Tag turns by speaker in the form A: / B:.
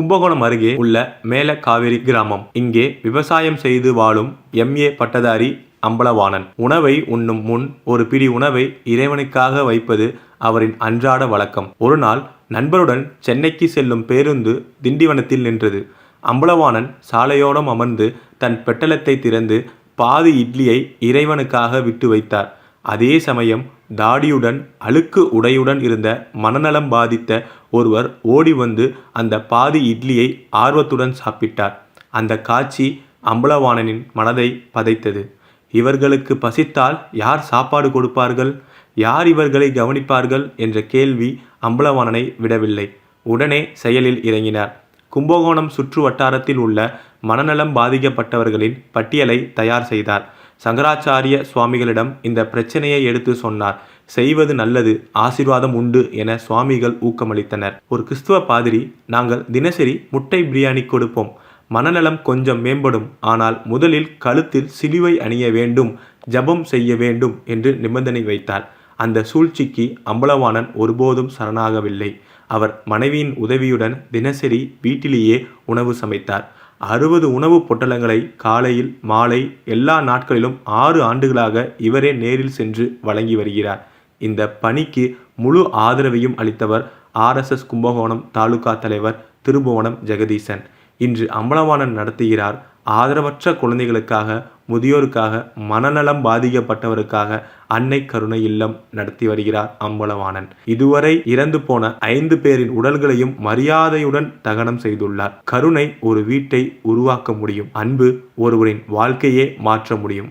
A: கும்பகோணம் அருகே உள்ள மேல காவேரி கிராமம். இங்கே விவசாயம் செய்து வாழும் எம்ஏ பட்டதாரி அம்பலவாணன். உணவை உண்ணும் முன் ஒரு பிடி உணவை இறைவனுக்காக வைப்பது அவரின் அன்றாட வழக்கம். ஒரு நாள் நண்பருடன் சென்னைக்கு செல்லும் பேருந்து திண்டிவனத்தில் நின்றது. அம்பலவாணன் சாலையோரம் அமர்ந்து தன் பெட்டலத்தை திறந்து பாதி இட்லியை இறைவனுக்காக விட்டு வைத்தார். அதே சமயம் தாடியுடன் அழுக்கு உடையுடன் இருந்த மனநலம் பாதித்த ஒருவர் ஓடி வந்து அந்த பாதி இட்லியை ஆர்வத்துடன் சாப்பிட்டார். அந்த காட்சி அம்பலவாணனின் மனதை பதைத்தது. இவர்களுக்கு பசித்தால் யார் சாப்பாடு கொடுப்பார்கள்? யார் இவர்களை கவனிப்பார்கள்? என்ற கேள்வி அம்பலவாணனை விடவில்லை. உடனே செயலில் இறங்கினார். கும்பகோணம் சுற்று வட்டாரத்தில் உள்ள மனநலம் பாதிக்கப்பட்டவர்களின் பட்டியலை தயார் செய்தார். சங்கராச்சாரிய சுவாமிகளிடம் இந்த பிரச்சனையை எடுத்து சொன்னார். செய்வது நல்லது ஆசீர்வாதம் உண்டு என சுவாமிகள் ஊக்கமளித்தனர். ஒரு கிறிஸ்துவ பாதிரி நாங்கள் தினசரி முட்டை பிரியாணி கொடுப்போம். மனநலம் கொஞ்சம் மேம்படும். ஆனால் முதலில் கழுத்தில் சிலுவை அணிய வேண்டும். ஜெபம் செய்ய வேண்டும் என்று நிபந்தனை வைத்தார். அந்த சூழ்ச்சிக்கு அம்பலவாணன் ஒருபோதும் சரணாகவில்லை. அவர் மனைவியின் உதவியுடன் தினசரி வீட்டிலேயே உணவு சமைத்தார். அறுபது உணவுப் பொட்டலங்களை காலையில் மாலை எல்லா நாட்களிலும் ஆறு ஆண்டுகளாக இவரே நேரில் சென்று வழங்கி வருகிறார். இந்த பணிக்கு முழு ஆதரவையும் அளித்தவர் ஆர்எஸ்எஸ் கும்பகோணம் தாலுகா தலைவர் திருபுவனம் ஜெகதீசன். இன்று அம்பலவாணன் நடத்துகிறார். ஆதரவற்ற குழந்தைகளுக்காக முதியோருக்காக மனநலம் பாதிக்கப்பட்டவருக்காக அன்னை கருணை இல்லம் நடத்தி வருகிறார் அம்பலவாணன். இதுவரை இறந்து போன ஐந்து பேரின் உடல்களையும் மரியாதையுடன் தகனம் செய்துள்ளார். கருணை ஒரு வீட்டை உருவாக்க முடியும். அன்பு ஒருவரின் வாழ்க்கையே மாற்ற முடியும்.